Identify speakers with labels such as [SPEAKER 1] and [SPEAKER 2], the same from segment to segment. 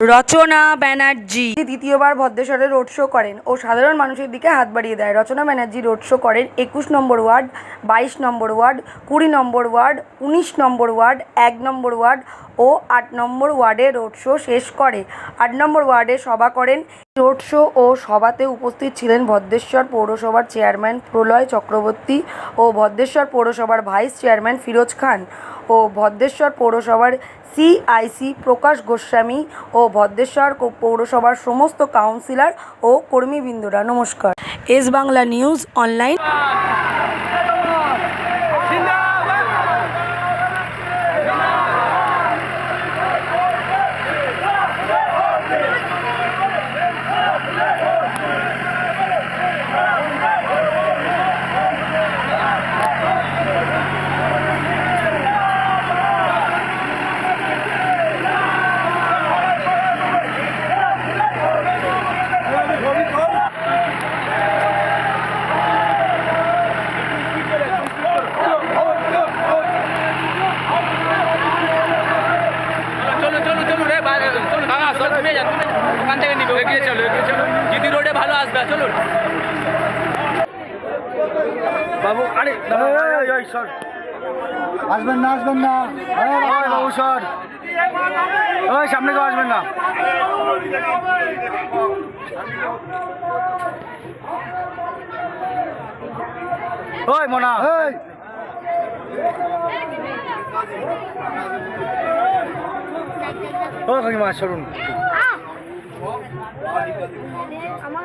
[SPEAKER 1] রচনা ব্যানার্জি।
[SPEAKER 2] দ্বিতীয়বার ভদ্রেশ্বরে road show করেন ও সাধারণ মানুষের দিকে হাত বাড়িয়ে দেয়। রচনা ব্যানার্জি রোড শো করেন একুশ নম্বর ওয়ার্ড, বাইশ নম্বর ওয়ার্ড, কুড়ি নম্বর ওয়ার্ড, উনিশ নম্বর ওয়ার্ড, এক নম্বর ওয়ার্ড ও আট নম্বর ওয়ার্ডে রোড শো শেষ করে। আট নম্বর ওয়ার্ডে সভা করেন। রোড শো ও সভাতে উপস্থিত ছিলেন ভদ্রেশ্বর পৌরসভার চেয়ারম্যান প্রলয় চক্রবর্তী ও ভদ্রেশ্বর পৌরসভার ভাইস চেয়ারম্যান ফিরোজ খান ও ভদ্রেশ্বর পৌরসভার সিআইসি প্রকাশ গোস্বামী ও ভদ্রেশ্বর পৌরসভার সমস্ত কাউন্সিলর ও কর্মীবৃন্দরা। নমস্কার। এস বাংলা নিউজ অনলাইন
[SPEAKER 3] চলো চলো চলো রে বাইরে চলো দাদা চলো তুমি যান তুমি যান। ওখান থেকে নিবে এগিয়ে চলো এগিয়ে চলো জিদি রোডে ভালো আসবে চলো বাবু আরে
[SPEAKER 4] আসবেন না আসবেন না। বাবু স্যার ওই সামনে কেউ আসবেন না। ওই মোনা। ও কাকিমা সরুন।
[SPEAKER 5] আমার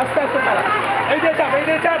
[SPEAKER 3] আস্তে আস্তে এই যে চাপ এই যে চাপ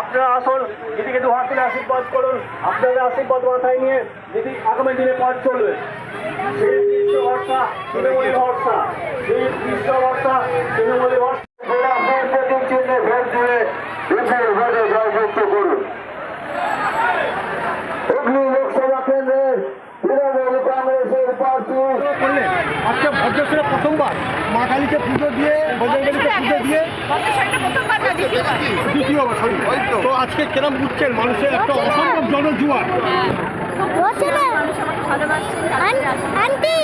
[SPEAKER 6] আপনারা আসুন এদিকে দু হাত আশীর্বাদ করুন। আপনাদের আশীর্বাদ মাথায় নিয়ে দিদি আগামী দিনে পথ চলবে। সেই কৃষ্ণ ভরসা তৃণমূলী ভরসা সেই কৃষ্ণ ভরসা তৃণমূলী ভরসা প্রতীক চিহ্নে ভোট দিয়ে বিপুল ভোটে জয়যুক্ত করুন হুগলি লোকসভা কেন্দ্রের তৃণমূল কংগ্রেসের প্রার্থী
[SPEAKER 4] করলে আজকে ভদ্রেশ্বরে প্রথমবার মা কালীকে পুজো দিয়ে বজরঙ্গলিকে পুজো দিয়ে দ্বিতীয়বার? সরি তো। আজকে কেরম বুঝছেন মানুষের একটা অসম্ভব জনজুয়ার।
[SPEAKER 5] আন্টি!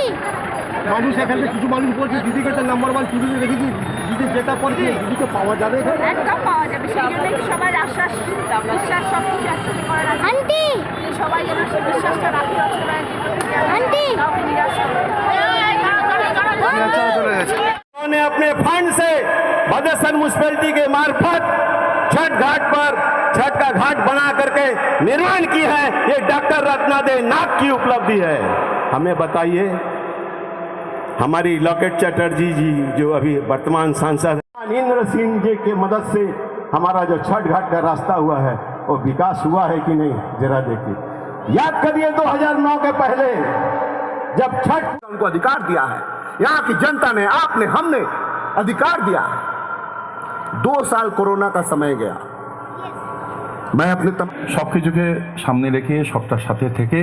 [SPEAKER 4] মানুষ এখানে কিছু মানুষ বলছে দিদিকে তো নাম্বার ওয়ান পুজোতে দেখেছি দিদি যেটা পরে দিদিকে পাওয়া যাবে
[SPEAKER 7] একদম পাওয়া যাবে সেই জন্যই সবাই আশ্বাস বিশ্বাস সব কিছু একসাথে করার
[SPEAKER 5] আন্টি!
[SPEAKER 7] সবাই যেন সেই বিশ্বাসটা রাখি
[SPEAKER 5] আন্টি!
[SPEAKER 6] भद्रसन म्यूनसिपैलिटी के मार्फत छठ घाट पर छठ का घाट बना करके निर्माण की है। ये डॉक्टर रत्नादे नाग की उपलब्धि है। हमें बताइए हमारी लॉकेट चटर्जी जी जो अभी वर्तमान सांसद इंद्र सिंह जी की मदद से हमारा जो छठ घाट का रास्ता हुआ है वो विकास हुआ है कि नहीं जरा देखिए। याद करिए 2009 के पहले जब छठ उनको अधिकार दिया है यहाँ की जनता ने आपने हमने अधिकार दिया है। दो साल कोरोना का समय गया मैं अपने तम...
[SPEAKER 8] সব কিছুকে সামনে রেখে সবটার সাথে থেকে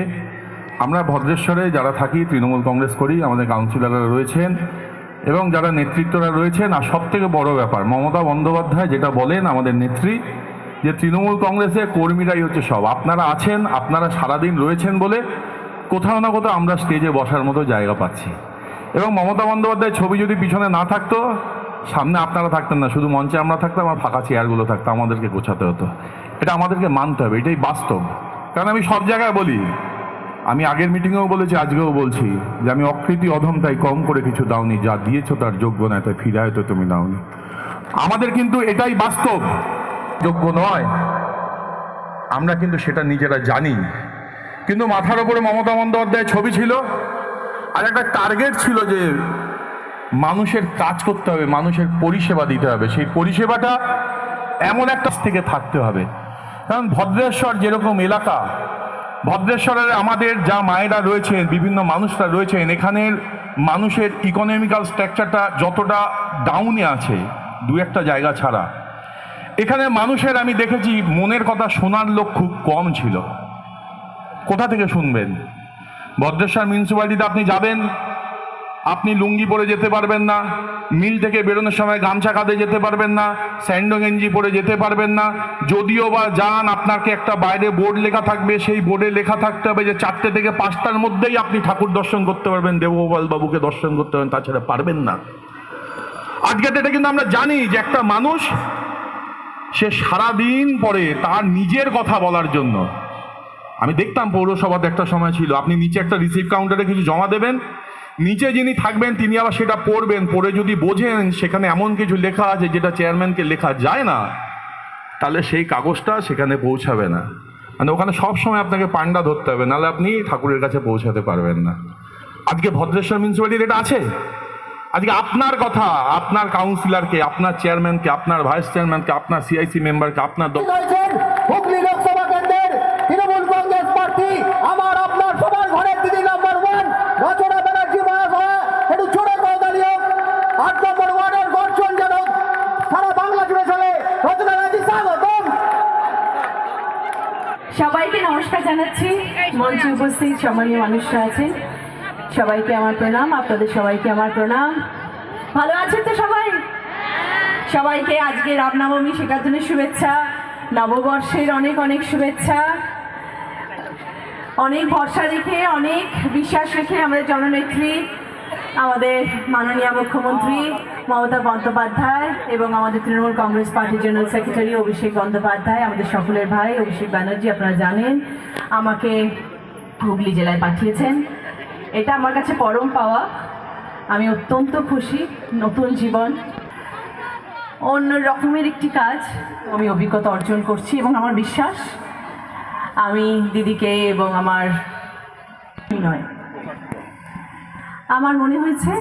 [SPEAKER 8] আমরা ভদ্রেশ্বরে যারা থাকি তৃণমূল কংগ্রেস করি আমাদের কাউন্সিলররা রয়েছেন এবং যারা নেতৃত্বরা রয়েছেন আর সব থেকে বড় ব্যাপার মমতা বন্দ্যোপাধ্যায় যেটা বলেন আমাদের নেত্রী যে তৃণমূল কংগ্রেসের কর্মীরাই হচ্ছে সব আপনারা আছেন আপনারা সারাদিন রয়েছেন বলে কোথাও না কোথাও আমরা স্টেজে বসার মতো জায়গা পাচ্ছি এবং মমতা বন্দ্যোপাধ্যায়ের ছবি যদি পিছনে না থাকতো সামনে আপনারা থাকতেন না, শুধু মঞ্চে আমরা থাকতাম আর ফাঁকা চেয়ারগুলো থাকতো, আমাদেরকে গোছাতে হতো। এটা আমাদেরকে মানতে হবে, এটাই বাস্তব। কারণ আমি সব জায়গায় বলি, আমি আগের মিটিংয়েও বলেছি, আজকেও বলছি যে আমি অকৃতি অধম, তাই কম করে কিছু দাওনি, যা দিয়েছ তার যোগ্য নয়, তাই ফিরে হয়তো তুমি দাওনি। আমাদের কিন্তু এটাই বাস্তব। যোগ্য নয়। আমরা কিন্তু সেটা নিজেরা জানি। কিন্তু মাথার ওপরে মমতা বন্দ্যোপাধ্যায়ের ছবি ছিল, আর একটা টার্গেট ছিল যে মানুষের কাজ করতে হবে, মানুষের পরিষেবা দিতে হবে। সেই পরিষেবাটা এমন একটা থেকে থাকতে হবে। কারণ ভদ্রেশ্বর যেরকম এলাকা, ভদ্রেশ্বরের আমাদের যা মায়েরা রয়েছেন, বিভিন্ন মানুষরা রয়েছেন, এখানের মানুষের ইকোনমিক্যাল স্ট্রাকচারটা যতটা ডাউনে আছে, দু একটা জায়গা ছাড়া। এখানে মানুষের, আমি দেখেছি, মনের কথা শোনার লোক খুব কম ছিল। কোথা থেকে শুনবেন? ভদ্রেশ্বর মিউনিসিপ্যালিটিতে আপনি যাবেন আপনি লুঙ্গি পরে যেতে পারবেন না, মিল থেকে বেরোনোর সময় গামছা কাঁধে যেতে পারবেন না, স্যান্ডো গেঞ্জি পরে যেতে পারবেন না। যদিও বা যান, আপনাকে একটা বাইরে বোর্ড লেখা থাকবে, সেই বোর্ডে লেখা থাকতে হবে যে চারটে থেকে পাঁচটার মধ্যেই আপনি ঠাকুর দর্শন করতে পারবেন, দেবগোপাল বাবুকে দর্শন করতে পারবেন, তাছাড়া পারবেন না। আজকে এটা কিন্তু আমরা জানি যে একটা মানুষ, সে সারাদিন পরে তার নিজের কথা বলার জন্য। আমি দেখতাম পৌরসভাতে একটা সময় ছিল, আপনি নিচে একটা রিসিভ কাউন্টারে কিছু জমা দেবেন নিচে যিনি থাকবেন, তিনি আবার সেটা পড়বেন। পড়ে যদি বোঝেন, সেখানে এমন কিছু লেখা আছে যেটা চেয়ারম্যানকে লেখা যায় না, তাহলে সেই কাগজটা সেখানে পৌঁছাবে না। মানে ওখানে সব সময় আপনাকে পান্ডা ধরতে হবে, নাহলে আপনি ঠাকুরের কাছে পৌঁছাতে পারবেন না। আজকে ভদ্রেশ্বর মিউনিসিপ্যালিটির এটা আছে। আজকে আপনার কথা, আপনার কাউন্সিলরকে আপনার চেয়ারম্যানকে আপনার ভাইস চেয়ারম্যানকে আপনার সিআইসি মেম্বারকে আপনার দল-
[SPEAKER 6] চাইছেন হুগলি লোকসভা কেন্দ্রের তৃণমূল কংগ্রেস প্রার্থী আমার আপনার সবার ঘরের দিদি নাম্বার ওয়ান রচনা ব্যানার্জি মহাশয় একটু জোরে করে দাঁড়িয়ে আট নম্বর ওয়ার্ডের গর্জন যেন সারা বাংলা জুড়ে চলে রচনা ব্যানার্জি স্বাগতম
[SPEAKER 9] সবাইকে নমস্কার জানাচ্ছি। মঞ্চে উপস্থিত সম্মানীয় মানুষরা আছেন। সবাইকে আমার প্রণাম, আপনাদের সবাইকে আমার প্রণাম। ভালো আছেন তো সবাই? সবাইকে আজকে রামনবমী শেখার জন্য শুভেচ্ছা। নববর্ষের অনেক অনেক শুভেচ্ছা। অনেক ভরসা রেখে, অনেক বিশ্বাস রেখে আমাদের জননেত্রী আমাদের মাননীয় মুখ্যমন্ত্রী মমতা বন্দ্যোপাধ্যায় এবং আমাদের তৃণমূল কংগ্রেস পার্টির জেনারেল সেক্রেটারি অভিষেক বন্দ্যোপাধ্যায়, আমাদের সকলের ভাই অভিষেক ব্যানার্জি, আপনারা জানেন, আমাকে হুগলি জেলায় পাঠিয়েছেন। এটা আমার কাছে পরম পাওয়া। আমি অত্যন্ত খুশি, নতুন জীবন। অন্য রকমের একটি কাজ আমি অভিজ্ঞতা অর্জন করছি এবং আমার বিশ্বাস, আমি দিদিকে এবং আমার নয় আমার মনে হয়েছে,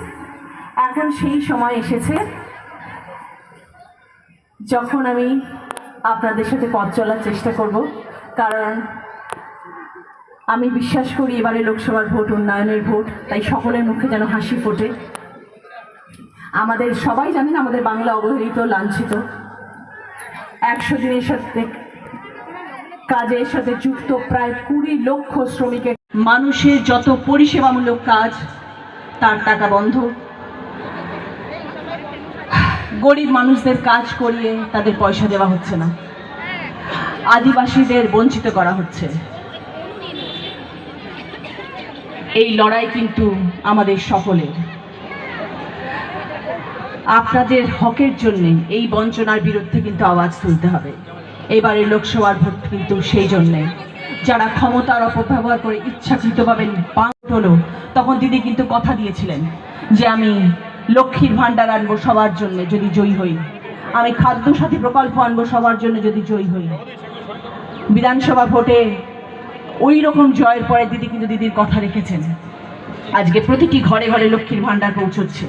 [SPEAKER 9] এখন সেই সময় এসেছে যখন আমি আপনাদের সাথে পথ চলার চেষ্টা করব। কারণ আমি বিশ্বাস করি এবারে লোকসভার ভোট, উন্নয়নের ভোট, তাই সকলের মুখে যেন হাসি ফোটে। আমাদের সবাই জানেন আমাদের বাংলা অবহেলিত, লাঞ্ছিত। একশো দিনের সাথে কাজের সাথে যুক্ত প্রায় কুড়ি লক্ষ শ্রমিকের মানুষের যত পরিষেবামূলক কাজ তার টাকা বন্ধ। গরিব মানুষদের কাজ করিয়ে তাদের পয়সা দেওয়া হচ্ছে না। আদিবাসীদের বঞ্চিত করা হচ্ছে। এই লড়াই কিন্তু আমাদের সকলের। আপনাদের হকের জন্য এই বঞ্চনার বিরুদ্ধে কিন্তু আওয়াজ তুলতে হবে। এবারে লোকসভার ভোট কিন্তু সেই জন্যে। যারা ক্ষমতার অপব্যবহার করে ইচ্ছাকৃতভাবে বাদ হলো, তখন দিদি কিন্তু কথা দিয়েছিলেন যে আমি লক্ষ্মীর ভাণ্ডার আনব সবার জন্য যদি জয়ী হই। আমি খাদ্য সাথী প্রকল্প আনব সবার জন্য যদি জয়ী হই। বিধানসভা ভোটে ওই রকম জয়ের পরে দিদি কিন্তু দিদির কথা রেখেছেন। আজকে প্রতিটি ঘরে ঘরে লক্ষ্মীর ভাণ্ডার পৌঁছচ্ছে,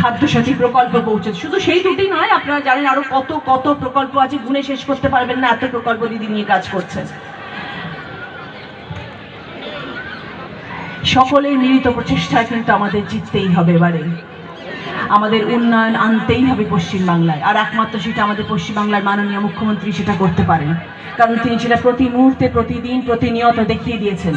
[SPEAKER 9] খাদ্যসাথী প্রকল্প পৌঁছচ্ছে। শুধু সেই দুটি নয়, আপনারা জানেন আরও কত কত প্রকল্প আছে গুণে শেষ করতে পারবেন না, এত প্রকল্প দিদি নিয়ে কাজ করছেন। সকলের মিলিত প্রচেষ্টায় কিন্তু আমাদের জিততেই হবে এবারে। আমাদের উন্নয়ন আনতেই হবে পশ্চিমবাংলায়। আর একমাত্র সেটা আমাদের পশ্চিমবাংলার মাননীয় মুখ্যমন্ত্রী সেটা করতে পারেন। কারণ তিনি সেটা প্রতি মুহূর্তে, প্রতিদিন, প্রতিনিয়ত দেখিয়ে দিয়েছেন।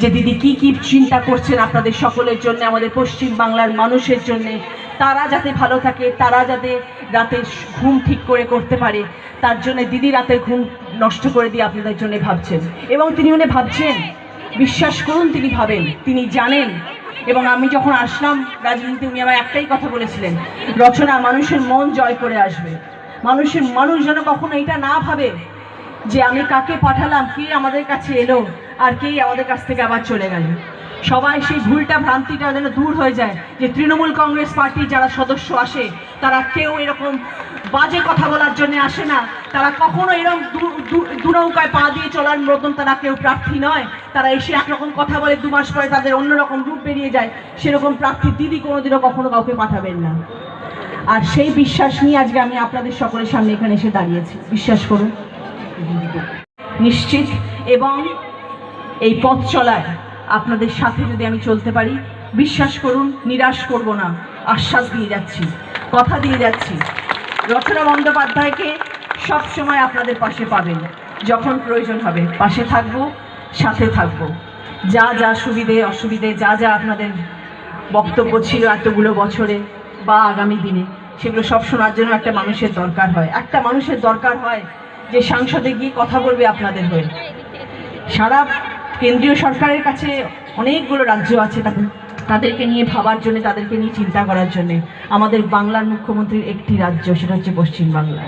[SPEAKER 9] যে দিদি কি কি চিন্তা করছেন আপনাদের সকলের জন্য, আমাদের পশ্চিম বাংলার মানুষের জন্য। তারা যাতে ভালো থাকে, তারা যাতে রাতে ঘুম ঠিক করে করতে পারে, তার জন্য দিদি রাতের ঘুম নষ্ট করে দিয়ে আপনাদের জন্য ভাবছেন। এবং তিনি উনি ভাবছেন বিশ্বাস করুন তিনি ভাবেন, তিনি জানেন। এবং আমি যখন আসলাম রাজনীতি উনি আমার একটাই কথা বলেছিলেন, রচনা মানুষের মন জয় করে আসবে। মানুষের মানুষ যেন কখনো এটা না ভাবে যে আমি কাকে পাঠালাম, কে আমাদের কাছে এলো, আর কেই আমাদের কাছ থেকে আবার চলে গেল। সবাই সেই ভুলটা, ভ্রান্তিটা যেন দূর হয়ে যায় যে তৃণমূল কংগ্রেস পার্টির যারা সদস্য আসে, তারা কেউ এরকম বাজে কথা বলার জন্য আসে না। তারা কখনো এরকম দুনৌকায় পা দিয়ে চলার মতন তারা কেউ প্রার্থী নয়। তারা এসে একরকম কথা বলে, দু মাস পরে তাদের অন্যরকম রূপ বেরিয়ে যায়। সেরকম প্রার্থী দিদি কোনোদিনও কখনো কাউকে পাঠাবেন না। আর সেই বিশ্বাস নিয়ে আজকে আমি আপনাদের সকলের সামনে এখানে এসে দাঁড়িয়েছি। বিশ্বাস করুন। নিশ্চিত এবং এই পথ চলায় আপনাদের সাথে যদি আমি চলতে পারি, বিশ্বাস করুন, নিরাশ করব না, আশ্বাস দিয়ে যাচ্ছি, কথা দিয়ে যাচ্ছি। রচনা বন্দ্যোপাধ্যায়কে সবসময় আপনাদের পাশে পাবেন, যখন প্রয়োজন হবে। পাশে থাকব, সাথে থাকব। যা যা সুবিধে, অসুবিধে, যা যা আপনাদের বক্তব্য ছিল এতগুলো বছরে বা আগামী দিনে, সেগুলো সব শোনার জন্য একটা মানুষের দরকার হয়। একটা মানুষের দরকার হয় যে সাংসদে গিয়ে কথা বলবে আপনাদের হয়ে। সারা কেন্দ্রীয় সরকারের কাছে অনেকগুলো রাজ্য আছে তাদের, তাদেরকে নিয়ে ভাবার জন্য, তাদেরকে নিয়ে চিন্তা করার জন্য। আমাদের বাংলার মুখ্যমন্ত্রীর একটি রাজ্য, সেটা হচ্ছে পশ্চিমবাংলা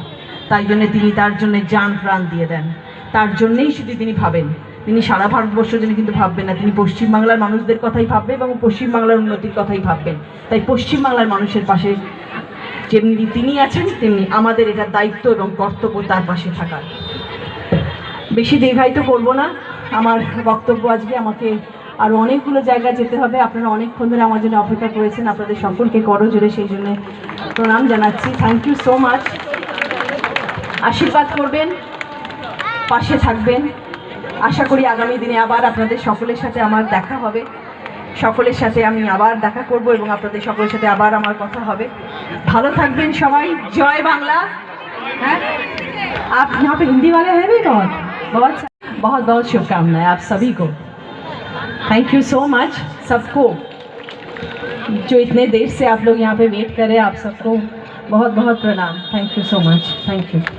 [SPEAKER 9] তাই জন্য তিনি তার জন্য যান প্রাণ দিয়ে দেন। তার জন্যেই শুধু তিনি ভাবেন। তিনি সারা ভারতবর্ষ জন্য কিন্তু ভাববেন না। তিনি পশ্চিমবাংলার মানুষদের কথাই ভাববেন এবং পশ্চিমবাংলার উন্নতির কথাই ভাববেন। তাই পশ্চিমবাংলার মানুষের পাশে যেমনি তিনি আছেন, তেমনি আমাদের এটা দায়িত্ব এবং কর্তব্য তার পাশে থাকার। বেশি দীর্ঘায়িত করব না। আমার বক্তব্য আজকে আমাকে আরও অনেকগুলো জায়গায় যেতে হবে। আপনারা অনেকক্ষণ ধরে আমার জন্য অপেক্ষা করেছেন, আপনাদের সকলকে করো জোরে, সেই জন্য প্রণাম জানাচ্ছি। থ্যাংক ইউ সো মাচ আশীর্বাদ করবেন, পাশে থাকবেন। আশা করি আগামী দিনে আবার আপনাদের সকলের সাথে আমার দেখা হবে। সকলের সাথে আমি আবার দেখা করব এবং আপনাদের সকলের সাথে আবার আমার কথা হবে ভালো থাকবেন সবাই জয় বাংলা হ্যাঁ आप यहाँ पे हिंदी वाले हैं भी बहुत बहुत बहुत बहुत शुभकामनाएं आप सभी को थैंक यू सो मच सबको जो इतने देर से आप लोग यहाँ पे वेट कर रहे हैं आप सबको बहुत बहुत प्रणाम thank you so much thank you